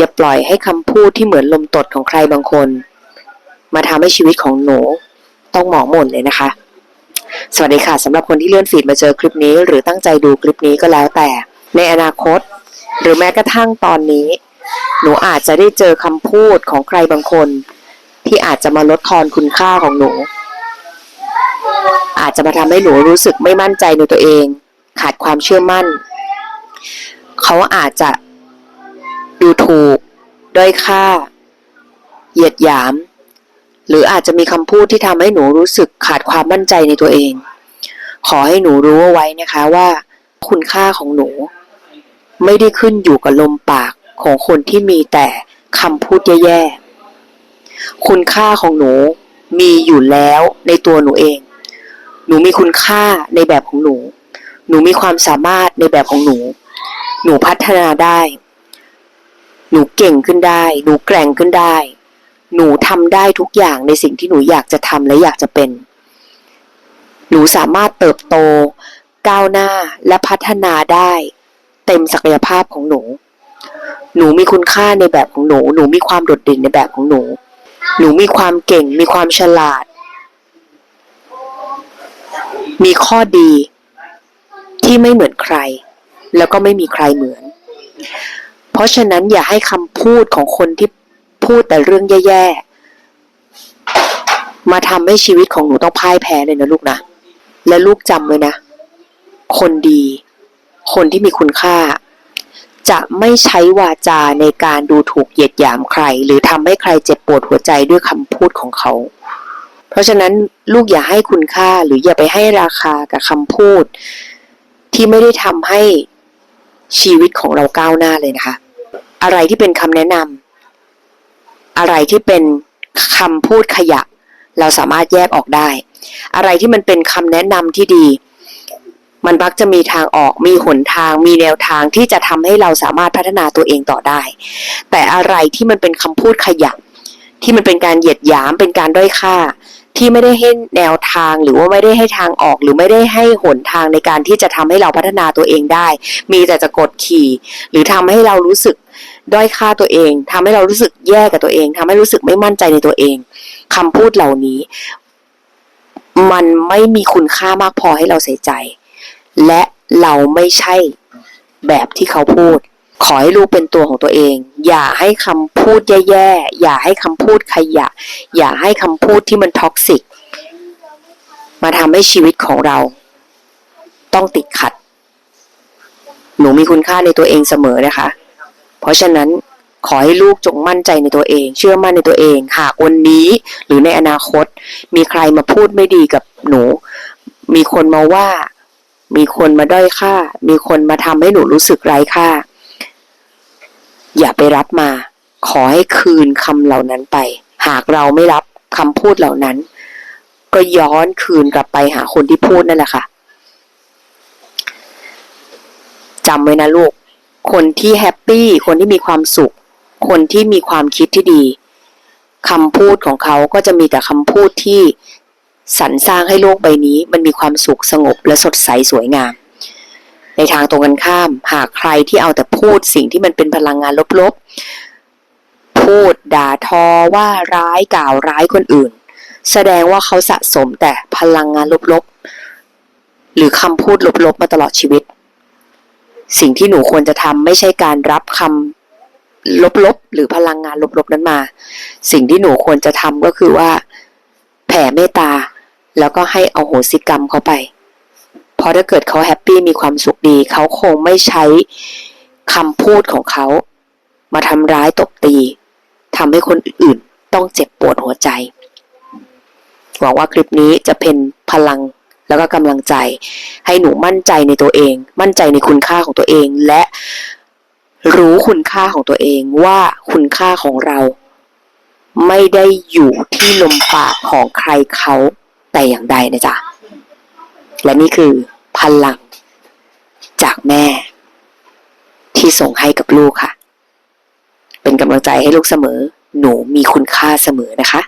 อย่าปล่อยให้คำพูดที่เหมือนลมตดของใครบางคน มาทำให้ชีวิตของหนูต้องหมองหม่นเลยนะคะ สวัสดีค่ะสำหรับคนที่เลื่อนฟีดมาเจอคลิปนี้ หรือตั้งใจดูคลิปนี้ก็แล้วแต่ ในอนาคต หรือแม้กระทั่งตอนนี้ หนูอาจจะได้เจอคำพูดของใครบางคน ที่อาจจะมาลดทอนคุณค่าของหนู อาจจะมาทำให้หนูรู้สึกไม่มั่นใจในตัวเอง ขาดความเชื่อมั่น เขาอาจจะ ถูก ด้อยค่า เหยียดหยาม หรืออาจจะมีคำพูดที่ทำให้หนูรู้สึกขาดความมั่นใจในตัวเอง ขอให้หนูรู้เอาไว้นะคะว่า คุณค่าของหนู ไม่ได้ขึ้นอยู่กับลมปากของคนที่มีแต่คำพูดแย่ๆ คุณค่าของหนูมีอยู่แล้วในตัวหนูเอง หนูมีคุณค่าในแบบของหนู หนูมีความสามารถในแบบของหนู หนูพัฒนาได้ หนูเก่งขึ้นได้ หนูแกร่งขึ้นได้ หนูทำได้ทุกอย่างในสิ่งที่หนูอยากจะทำและอยากจะเป็น หนูสามารถเติบโต ก้าวหน้าและพัฒนาได้ เต็มศักยภาพของหนู หนูมีคุณค่าในแบบของหนู หนูมีความโดดเด่นในแบบของหนู หนูมีความเก่ง มีความฉลาด มีข้อดีที่ไม่เหมือนใคร แล้วก็ไม่มีใครเหมือน ราะฉะนั้นอย่าให้คำพูดของคนที่พูดแต่เรื่องแย่ๆ มาทำให้ชีวิตของหนูต้องพ่ายแพ้เลยนะลูกนะ และลูกจำไว้นะ คนดี คนที่มีคุณค่า จะไม่ใช้วาจาในการดูถูกเหยียดหยามใคร หรือทำให้ใครเจ็บปวดหัวใจด้วยคำพูดของเขา เพราะฉะนั้นลูกอย่าให้คุณค่าหรืออย่าไปให้ราคากับคำพูด ที่ไม่ได้ทำให้ชีวิตของเราก้าวหน้าเลยนะคะ อะไรที่เป็นคำแนะนำอะไรที่เป็นคำพูดขยะ เราสามารถแยกออกได้ อะไรที่มันเป็นคำแนะนำที่ดี มันมักจะมีทางออกมีหนทาง มีแนวทางที่จะทำให้เราสามารถพัฒนาตัวเองต่อได้ แต่อะไรที่มันเป็นคำพูดขยะ ที่มันเป็นการเหยียดหยามเป็นการด้อยค่าที่ไม่ได้ให้แนวทางหรือว่าไม่ได้ให้ทางออกหรือไม่ได้ให้หนทางในการที่จะทำให้เราพัฒนาตัวเองได้ มีแต่จะกดขี่ หรือทำให้เรารู้สึก ด้อยค่าตัวเองทำให้เรารู้สึกแย่กับตัวเองทำให้รู้สึกไม่มั่นใจในตัวเองคำพูดเหล่านี้ มันไม่มีคุณค่ามากพอให้เราใส่ใจ และเราไม่ใช่แบบที่เขาพูด ขอให้ลูกเป็นตัวของตัวเอง อย่าให้คำพูดแย่ๆ อย่าให้คำพูดขยะ อย่าให้คำพูดที่มันท็อกซิก มาทำให้ชีวิตของเรา ต้องติดขัด หนูมีคุณค่าในตัวเองเสมอนะคะ เพราะฉะนั้นขอให้ลูกจงมั่นใจในตัวเอง เชื่อมั่นในตัวเองหากวันนี้หรือในอนาคต มีใครมาพูดไม่ดีกับหนู มีคนมาว่า มีคนมาด้อยค่า มีคนมาทำให้หนูรู้สึกไร้ค่า อย่าไปรับมา ขอให้คืนคำเหล่านั้นไป หากเราไม่รับคำพูดเหล่านั้น ก็ย้อนคืนกลับไปหาคนที่พูดนั่นแหละค่ะจำไว้นะลูก คนที่แฮปปี้ คนที่มีความสุข คนที่มีความคิดที่ดีคำพูดของเขาก็จะมีแต่คำพูดที่สรรสร้างให้โลกใบนี้ มันมีความสุขสงบและสดใสสวยงาม ในทางตรงกันข้าม หากใครที่เอาแต่พูดสิ่งที่มันเป็นพลังงานลบๆ พูดด่าทอว่าร้ายกล่าวร้ายคนอื่น แสดงว่าเขาสะสมแต่พลังงานลบๆ หรือคำพูดลบๆ มาตลอดชีวิต สิ่งที่หนูควรจะทำไม่ใช่การรับคำลบๆ หรือพลังงานลบๆนั้นมา สิ่งที่หนูควรจะทำก็คือว่า แผ่เมตตา แล้วก็ให้เอาโหสิกรรมเขาไป เพราะถ้าเกิดเขาแฮปปี้มีความสุขดี เขาคงไม่ใช้คำพูดของเขา มาทำร้ายตบตีทำให้คนอื่นต้องเจ็บปวดหัวใจ หวังว่าคลิปนี้จะเป็นพลัง แล้วก็กำลังใจ ให้หนูมั่นใจในตัวเอง มั่นใจในคุณค่าของตัวเอง และรู้คุณค่าของตัวเองว่าคุณค่าของเรา ไม่ได้อยู่ที่ลมปากของใครเขาแต่อย่างใดนะจ๊ะ และนี่คือพลังจากแม่ ที่ส่งให้กับลูกค่ะ เป็นกำลังใจให้ลูกเสมอ หนูมีคุณค่าเสมอนะคะ